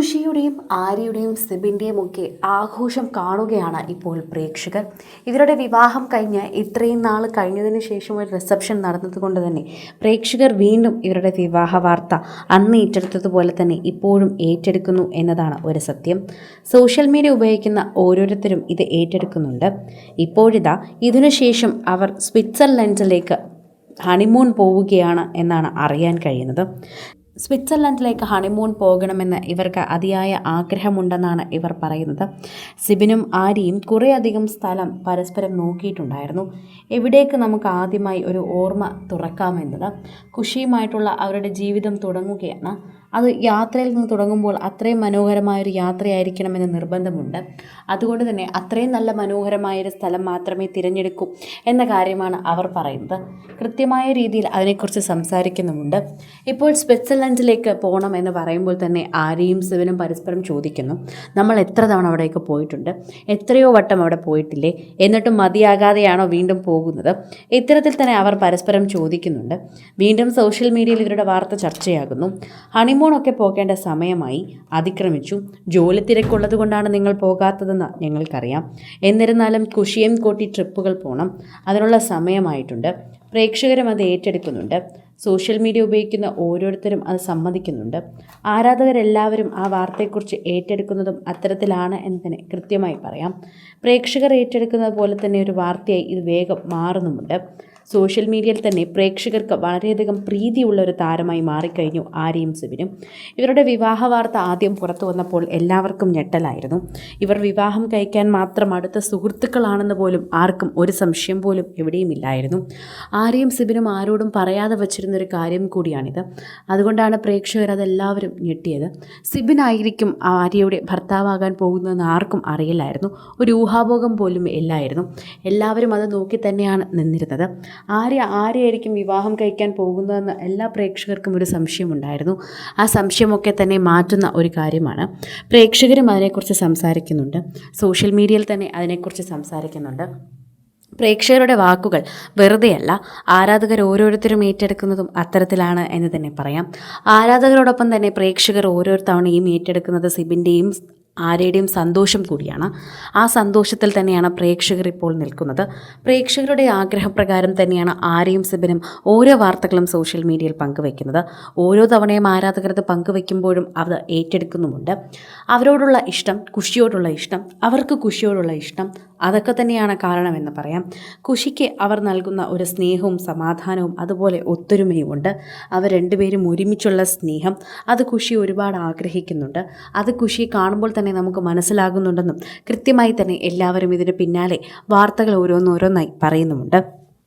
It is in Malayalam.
ഖുഷിയുടെയും ആര്യയുടെയും സിബിന്റെയും ഒക്കെ ആഘോഷം കാണുകയാണ് ഇപ്പോൾ പ്രേക്ഷകർ. ഇവരുടെ വിവാഹം കഴിഞ്ഞ് ഇത്രയും നാൾ കഴിഞ്ഞതിന് ശേഷം ഒരു റിസപ്ഷൻ നടന്നതുകൊണ്ട് തന്നെ പ്രേക്ഷകർ വീണ്ടും ഇവരുടെ വിവാഹ വാർത്ത അന്ന് ഏറ്റെടുത്തതുപോലെ തന്നെ ഇപ്പോഴും ഏറ്റെടുക്കുന്നു എന്നതാണ് ഒരു സത്യം. സോഷ്യൽ മീഡിയ ഉപയോഗിക്കുന്ന ഓരോരുത്തരും ഇത് ഏറ്റെടുക്കുന്നുണ്ട്. ഇപ്പോഴിതാ ഇതിനുശേഷം അവർ സ്വിറ്റ്സർലൻഡിലേക്ക് ഹണിമൂൺ പോവുകയാണ് എന്നാണ് അറിയാൻ കഴിയുന്നത്. സ്വിറ്റ്സർലൻഡിലേക്ക് ഹണിമൂൺ പോകണമെന്ന് ഇവർക്ക് അതിയായ ആഗ്രഹമുണ്ടെന്നാണ് ഇവർ പറയുന്നത്. സിബിനും ആര്യയും കുറേയധികം സ്ഥലം പരസ്പരം നോക്കിയിട്ടുണ്ടായിരുന്നു. എവിടേക്ക് നമുക്ക് ആദ്യമായി ഒരു ഓർമ്മ തുറക്കാമെന്നത്? ഖുഷിയുമായിട്ടുള്ള അവരുടെ ജീവിതം തുടങ്ങുകയാണ്. അത് യാത്രയിൽ നിന്ന് തുടങ്ങുമ്പോൾ അത്രയും മനോഹരമായൊരു യാത്രയായിരിക്കണമെന്ന് നിർബന്ധമുണ്ട്. അതുകൊണ്ട് തന്നെ അത്രയും നല്ല മനോഹരമായൊരു സ്ഥലം മാത്രമേ തിരഞ്ഞെടുക്കൂ എന്ന കാര്യമാണ് അവർ പറയുന്നത്. കൃത്യമായ രീതിയിൽ അതിനെക്കുറിച്ച് സംസാരിക്കുന്നുമുണ്ട്. ഇപ്പോൾ സ്വിറ്റ്സർലൻഡിലേക്ക് പോകണം എന്ന് പറയുമ്പോൾ തന്നെ ആരെയും ശിവനും പരസ്പരം ചോദിക്കുന്നു നമ്മൾ എത്ര തവണ അവിടേക്ക് പോയിട്ടുണ്ട്? എത്രയോ വട്ടം അവിടെ പോയിട്ടില്ലേ? എന്നിട്ടും മതിയാകാതെയാണോ വീണ്ടും പോകുന്നത്? ഇത്തരത്തിൽ തന്നെ അവർ പരസ്പരം ചോദിക്കുന്നുണ്ട്. വീണ്ടും സോഷ്യൽ മീഡിയയിൽ ഇവരുടെ വാർത്ത ചർച്ചയാകുന്നു. ഹണിമൂണൊക്കെ പോകേണ്ട സമയമായി അതിക്രമിച്ചു. ജോലി തിരക്കുള്ളത് കൊണ്ടാണ് നിങ്ങൾ പോകാത്തതെന്ന് ഞങ്ങൾക്കറിയാം. എന്നിരുന്നാലും കുഷിയും കൂട്ടി ട്രിപ്പുകൾ പോകണം അതിനുള്ള സമയമായിട്ടുണ്ട്. പ്രേക്ഷകരും അത് ഏറ്റെടുക്കുന്നുണ്ട്. സോഷ്യൽ മീഡിയ ഉപയോഗിക്കുന്ന ഓരോരുത്തരും അത് സമ്മതിക്കുന്നുണ്ട്. ആരാധകരെല്ലാവരും ആ വാർത്തയെക്കുറിച്ച് ഏറ്റെടുക്കുന്നതും അത്തരത്തിലാണ് എന്ന് തന്നെ കൃത്യമായി പറയാം. പ്രേക്ഷകർ ഏറ്റെടുക്കുന്നത് പോലെ തന്നെ ഒരു വാർത്തയായി ഇത് വേഗം മാറുന്നുമുണ്ട്. സോഷ്യൽ മീഡിയയിൽ തന്നെ പ്രേക്ഷകർക്ക് വളരെയധികം പ്രീതിയുള്ള ഒരു താരമായി മാറിക്കഴിഞ്ഞു ആര്യയും സിബിനും. ഇവരുടെ വിവാഹ വാർത്ത ആദ്യം പുറത്തു വന്നപ്പോൾ എല്ലാവർക്കും ഞെട്ടലായിരുന്നു. ഇവർ വിവാഹം കഴിക്കാൻ മാത്രം അടുത്ത സുഹൃത്തുക്കളാണെന്ന് പോലും ആർക്കും ഒരു സംശയം പോലും എവിടെയും ഇല്ലായിരുന്നു ആര്യയും സിബിനും ആരോടും പറയാതെ വച്ചിരുന്നൊരു കാര്യം കൂടിയാണിത്. അതുകൊണ്ടാണ് പ്രേക്ഷകർ അതെല്ലാവരും ഞെട്ടിയത്. സിബിനായിരിക്കും ആര്യയുടെ ഭർത്താവാകാൻ പോകുന്നതെന്ന് ആർക്കും അറിയില്ലായിരുന്നു. ഒരു ഊഹാഭോഗം പോലും ഇല്ലായിരുന്നു. എല്ലാവരും അത് നോക്കി തന്നെയാണ് നിന്നിരുന്നത്. ആര്യ ആരെയായിരിക്കും വിവാഹം കഴിക്കാൻ പോകുന്നതെന്ന് എല്ലാ പ്രേക്ഷകർക്കും ഒരു സംശയമുണ്ടായിരുന്നു. ആ സംശയമൊക്കെ തന്നെ മാറ്റുന്ന ഒരു കാര്യമാണ്. പ്രേക്ഷകരും അതിനെക്കുറിച്ച് സംസാരിക്കുന്നുണ്ട്. സോഷ്യൽ മീഡിയയിൽ തന്നെ അതിനെക്കുറിച്ച് സംസാരിക്കുന്നുണ്ട്. പ്രേക്ഷകരുടെ വാക്കുകൾ വെറുതെയല്ല ആരാധകർ ഓരോരുത്തരും ഏറ്റെടുക്കുന്നതും അത്തരത്തിലാണ് എന്ന് തന്നെ പറയാം. ആരാധകരോടൊപ്പം തന്നെ പ്രേക്ഷകർ ഓരോ തവണയും ഏറ്റെടുക്കുന്നത് സിബിന്റെയും ആര്യയുടെയും സന്തോഷം കൂടിയാണ്. ആ സന്തോഷത്തിൽ തന്നെയാണ് പ്രേക്ഷകർ ഇപ്പോൾ നിൽക്കുന്നത്. പ്രേക്ഷകരുടെ ആഗ്രഹപ്രകാരം തന്നെയാണ് ആരെയും സിബിനും ഓരോ വാർത്തകളും സോഷ്യൽ മീഡിയയിൽ പങ്കുവെക്കുന്നത് ഓരോ തവണയും ആരാധകർ അത് പങ്കുവെക്കുമ്പോഴും അത് ഏറ്റെടുക്കുന്നുമുണ്ട്. അവരോടുള്ള ഇഷ്ടം കുഷിയോടുള്ള ഇഷ്ടം അവർക്ക് കുഷിയോടുള്ള ഇഷ്ടം അതൊക്കെ തന്നെയാണ് കാരണമെന്ന് പറയാം. കുഷിക്ക് അവർ നൽകുന്ന ഒരു സ്നേഹവും സമാധാനവും അതുപോലെ ഒത്തൊരുമയുമുണ്ട്. അവർ രണ്ടുപേരും ഒരുമിച്ചുള്ള സ്നേഹം. അത് കുഷി ഒരുപാട് ആഗ്രഹിക്കുന്നുണ്ട്. അത് കുഷി കാണുമ്പോൾ തന്നെ നമുക്ക് മനസ്സിലാകുന്നുണ്ടെന്നും കൃത്യമായി തന്നെ എല്ലാവരും ഇതിന് പിന്നാലെ വാർത്തകൾ ഓരോന്നോരോന്നായി പറയുന്നുമുണ്ട്.